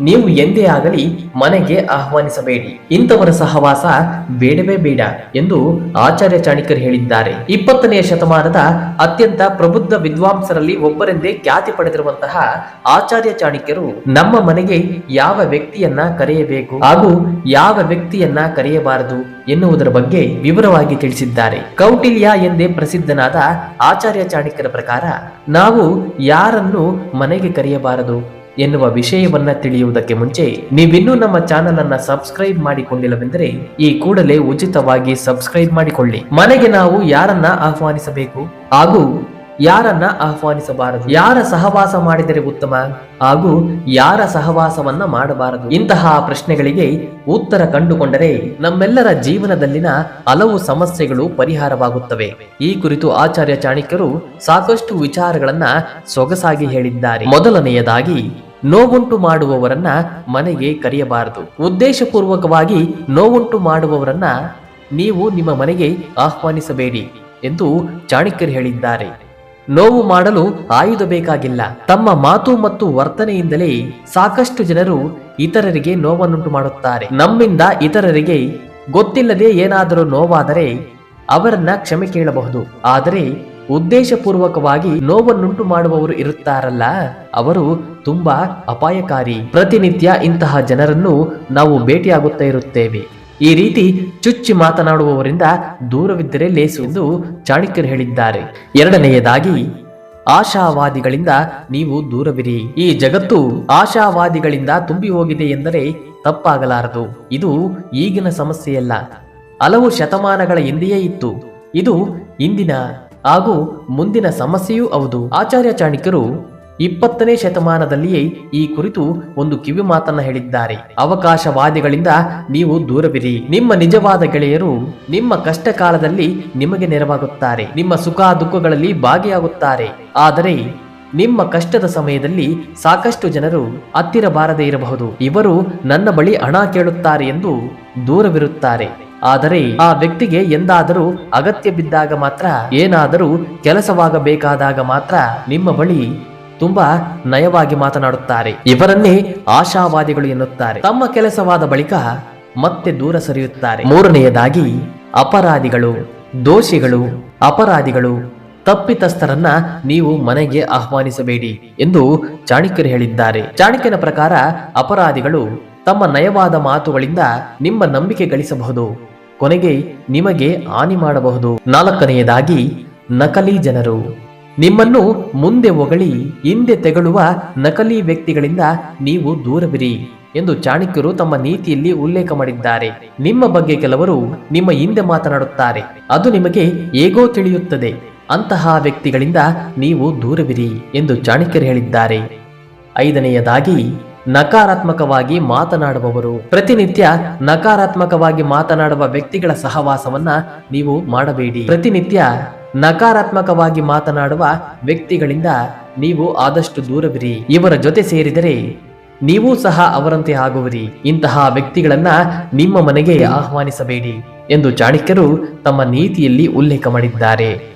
ನೀವು ಎಂದೇ ಆಗಲಿ ಮನೆಗೆ ಆಹ್ವಾನಿಸಬೇಡಿ. ಇಂಥವರ ಸಹವಾಸ ಬೇಡವೇ ಬೇಡ ಎಂದು ಆಚಾರ್ಯ ಚಾಣಿಕರ್ ಹೇಳಿದ್ದಾರೆ. ಇಪ್ಪತ್ತನೆಯ ಶತಮಾನದ ಅತ್ಯಂತ ಪ್ರಬುದ್ಧ ವಿದ್ವಾಂಸರಲ್ಲಿ ಒಬ್ಬರೆಂದೇ ಖ್ಯಾತಿ ಪಡೆದಿರುವಂತಹ ಆಚಾರ್ಯ ಚಾಣಿಕ್ಯರು ನಮ್ಮ ಮನೆಗೆ ಯಾವ ವ್ಯಕ್ತಿಯನ್ನ ಕರೆಯಬೇಕು ಹಾಗೂ ಯಾವ ವ್ಯಕ್ತಿಯನ್ನ ಕರೆಯಬಾರದು ಎನ್ನುವುದರ ಬಗ್ಗೆ ವಿವರವಾಗಿ ತಿಳಿಸಿದ್ದಾರೆ. ಕೌಟಿಲ್ಯ ಎಂದೇ ಪ್ರಸಿದ್ಧನಾದ ಆಚಾರ್ಯ ಚಾಣಿಕ್ಯರ ಪ್ರಕಾರ ನಾವು ಯಾರನ್ನು ಮನೆಗೆ ಕರೆಯಬಾರದು? ಎನ್ನುವ ವಿಷಯವನ್ನ ತಿಳಿಯುವುದಕ್ಕೆ ಮುಂಚೆ ನೀವಿನ್ನೂ ನಮ್ಮ ಚಾನೆಲ್ ಅನ್ನ ಸಬ್ಸ್ಕ್ರೈಬ್ ಮಾಡಿಕೊಂಡಿಲ್ಲವೆಂದರೆ ಈ ಕೂಡಲೇ ಉಚಿತವಾಗಿ ಸಬ್ಸ್ಕ್ರೈಬ್ ಮಾಡಿಕೊಳ್ಳಿ. ಮನೆಗೆ ನಾವು ಯಾರನ್ನ ಆಹ್ವಾನಿಸಬೇಕು? ಹಾಗೂ ಯಾರನ್ನ ಆಹ್ವಾನಿಸಬಾರದು? ಯಾರ ಸಹವಾಸ ಮಾಡಿದರೆ ಉತ್ತಮ? ಹಾಗೂ ಯಾರ ಸಹವಾಸವನ್ನ ಮಾಡಬಾರದು? ಇಂತಹ ಪ್ರಶ್ನೆಗಳಿಗೆ ಉತ್ತರ ಕಂಡುಕೊಂಡರೆ ನಮ್ಮೆಲ್ಲರ ಜೀವನದಲ್ಲಿನ ಹಲವು ಸಮಸ್ಯೆಗಳು ಪರಿಹಾರವಾಗುತ್ತವೆ. ಈ ಕುರಿತು ಆಚಾರ್ಯ ಚಾಣಕ್ಯರು ಸಾಕಷ್ಟು ವಿಚಾರಗಳನ್ನ ಸೊಗಸಾಗಿ ಹೇಳಿದ್ದಾರೆ. ಮೊದಲನೆಯದಾಗಿ, ನೋವುಂಟು ಮಾಡುವವರನ್ನ ಮನೆಗೆ ಕರೆಯಬಾರದು. ಉದ್ದೇಶಪೂರ್ವಕವಾಗಿ ನೋವುಂಟು ಮಾಡುವವರನ್ನ ನೀವು ನಿಮ್ಮ ಮನೆಗೆ ಆಹ್ವಾನಿಸಬೇಡಿ ಎಂದು ಚಾಣಕ್ಯರು ಹೇಳಿದ್ದಾರೆ. ನೋವು ಮಾಡಲು ಆಯುಧ ಬೇಕಾಗಿಲ್ಲ. ತಮ್ಮ ಮಾತು ಮತ್ತು ವರ್ತನೆಯಿಂದಲೇ ಸಾಕಷ್ಟು ಜನರು ಇತರರಿಗೆ ನೋವನ್ನುಂಟು ಮಾಡುತ್ತಾರೆ. ನಮ್ಮಿಂದ ಇತರರಿಗೆ ಗೊತ್ತಿಲ್ಲದೆ ಏನಾದರೂ ನೋವಾದರೆ ಅವರನ್ನ ಕ್ಷಮೆ ಕೇಳಬಹುದು. ಆದರೆ ಉದ್ದೇಶಪೂರ್ವಕವಾಗಿ ನೋವನ್ನುಂಟು ಮಾಡುವವರು ಇರುತ್ತಾರಲ್ಲ, ಅವರು ತುಂಬಾ ಅಪಾಯಕಾರಿ. ಪ್ರತಿನಿತ್ಯ ಇಂತಹ ಜನರನ್ನು ನಾವು ಭೇಟಿಯಾಗುತ್ತಾ ಇರುತ್ತೇವೆ. ಈ ರೀತಿ ಚುಚ್ಚಿ ಮಾತನಾಡುವವರಿಂದ ದೂರವಿದ್ದರೆ ಲೇಸು ಎಂದು ಚಾಣಕ್ಯರು ಹೇಳಿದ್ದಾರೆ. ಎರಡನೆಯದಾಗಿ, ಆಶಾವಾದಿಗಳಿಂದ ನೀವು ದೂರವಿರಿ. ಈ ಜಗತ್ತು ಆಶಾವಾದಿಗಳಿಂದ ತುಂಬಿ ಹೋಗಿದೆ ಎಂದರೆ ತಪ್ಪಾಗಲಾರದು. ಇದು ಈಗಿನ ಸಮಸ್ಯೆಯಲ್ಲ. ಹಲವು ಶತಮಾನಗಳ ಹಿಂದೆಯೇ ಇತ್ತು. ಇದು ಇಂದಿನ ಹಾಗೂ ಮುಂದಿನ ಸಮಸ್ಯೆಯೂ ಹೌದು. ಆಚಾರ್ಯ ಚಾಣಕ್ಯರು ಇಪ್ಪತ್ತನೇ ಶತಮಾನದಲ್ಲಿಯೇ ಈ ಕುರಿತು ಒಂದು ಕಿವಿ ಮಾತನ್ನ ಹೇಳಿದ್ದಾರೆ. ಅವಕಾಶವಾದಿಗಳಿಂದ ನೀವು ದೂರವಿರಿ. ನಿಮ್ಮ ನಿಜವಾದ ಗೆಳೆಯರು ನಿಮ್ಮ ಕಷ್ಟ ಕಾಲದಲ್ಲಿ ನಿಮಗೆ ನೆರವಾಗುತ್ತಾರೆ. ನಿಮ್ಮ ಸುಖ ದುಃಖಗಳಲ್ಲಿ ಭಾಗಿಯಾಗುತ್ತಾರೆ. ಆದರೆ ನಿಮ್ಮ ಕಷ್ಟದ ಸಮಯದಲ್ಲಿ ಸಾಕಷ್ಟು ಜನರು ಹತ್ತಿರ ಬಾರದೇ ಇರಬಹುದು. ಇವರು ನನ್ನ ಬಳಿ ಹಣ ಕೇಳುತ್ತಾರೆ ಎಂದು ದೂರವಿರುತ್ತಾರೆ. ಆದರೆ ಆ ವ್ಯಕ್ತಿಗೆ ಎಂದಾದರೂ ಅಗತ್ಯ ಬಿದ್ದಾಗ ಮಾತ್ರ, ಏನಾದರೂ ಕೆಲಸವಾಗಬೇಕಾದಾಗ ಮಾತ್ರ ನಿಮ್ಮ ಬಳಿ ತುಂಬಾ ನಯವಾಗಿ ಮಾತನಾಡುತ್ತಾರೆ. ಇವರನ್ನೇ ಆಶಾವಾದಿಗಳು ಎನ್ನುತ್ತಾರೆ. ತಮ್ಮ ಕೆಲಸವಾದ ಬಳಿಕ ಮತ್ತೆ ದೂರ ಸರಿಯುತ್ತಾರೆ. ಮೂರನೆಯದಾಗಿ, ಅಪರಾಧಿಗಳು, ದೋಷಿಗಳು, ಅಪರಾಧಿಗಳು, ತಪ್ಪಿತಸ್ಥರನ್ನ ನೀವು ಮನೆಗೆ ಆಹ್ವಾನಿಸಬೇಡಿ ಎಂದು ಚಾಣಕ್ಯರು ಹೇಳಿದ್ದಾರೆ. ಚಾಣಕ್ಯನ ಪ್ರಕಾರ ಅಪರಾಧಿಗಳು ತಮ್ಮ ನಯವಾದ ಮಾತುಗಳಿಂದ ನಿಮ್ಮ ನಂಬಿಕೆ ಗಳಿಸಬಹುದು. ಕೊನೆಗೆ ನಿಮಗೆ ಹಾನಿ ಮಾಡಬಹುದು. ನಾಲ್ಕನೆಯದಾಗಿ, ನಕಲಿ ಜನರು. ನಿಮ್ಮನ್ನು ಮುಂದೆ ಹೊಗಳಿ, ಹಿಂದೆ ತೆಗಳುವ ನಕಲಿ ವ್ಯಕ್ತಿಗಳಿಂದ ನೀವು ದೂರವಿರಿ ಎಂದು ಚಾಣಕ್ಯರು ತಮ್ಮ ನೀತಿಯಲ್ಲಿ ಉಲ್ಲೇಖ ಮಾಡಿದ್ದಾರೆ. ನಿಮ್ಮ ಬಗ್ಗೆ ಕೆಲವರು ನಿಮ್ಮ ಹಿಂದೆ ಮಾತನಾಡುತ್ತಾರೆ. ಅದು ನಿಮಗೆ ಹೇಗೋ ತಿಳಿಯುತ್ತದೆ. ಅಂತಹ ವ್ಯಕ್ತಿಗಳಿಂದ ನೀವು ದೂರವಿರಿ ಎಂದು ಚಾಣಕ್ಯರು ಹೇಳಿದ್ದಾರೆ. ಐದನೆಯದಾಗಿ, ನಕಾರಾತ್ಮಕವಾಗಿ ಮಾತನಾಡುವವರು. ಪ್ರತಿನಿತ್ಯ ನಕಾರಾತ್ಮಕವಾಗಿ ಮಾತನಾಡುವ ವ್ಯಕ್ತಿಗಳ ಸಹವಾಸವನ್ನ ನೀವು ಮಾಡಬೇಡಿ. ಪ್ರತಿನಿತ್ಯ ನಕಾರಾತ್ಮಕವಾಗಿ ಮಾತನಾಡುವ ವ್ಯಕ್ತಿಗಳಿಂದ ನೀವು ಆದಷ್ಟು ದೂರವಿರಿ. ಇವರ ಜೊತೆ ಸೇರಿದರೆ ನೀವು ಸಹ ಅವರಂತೆ ಆಗುವಿರಿ. ಇಂತಹ ವ್ಯಕ್ತಿಗಳನ್ನ ನಿಮ್ಮ ಮನೆಗೆ ಆಹ್ವಾನಿಸಬೇಡಿ ಎಂದು ಚಾಣಕ್ಯರು ತಮ್ಮ ನೀತಿಯಲ್ಲಿ ಉಲ್ಲೇಖ ಮಾಡಿದ್ದಾರೆ.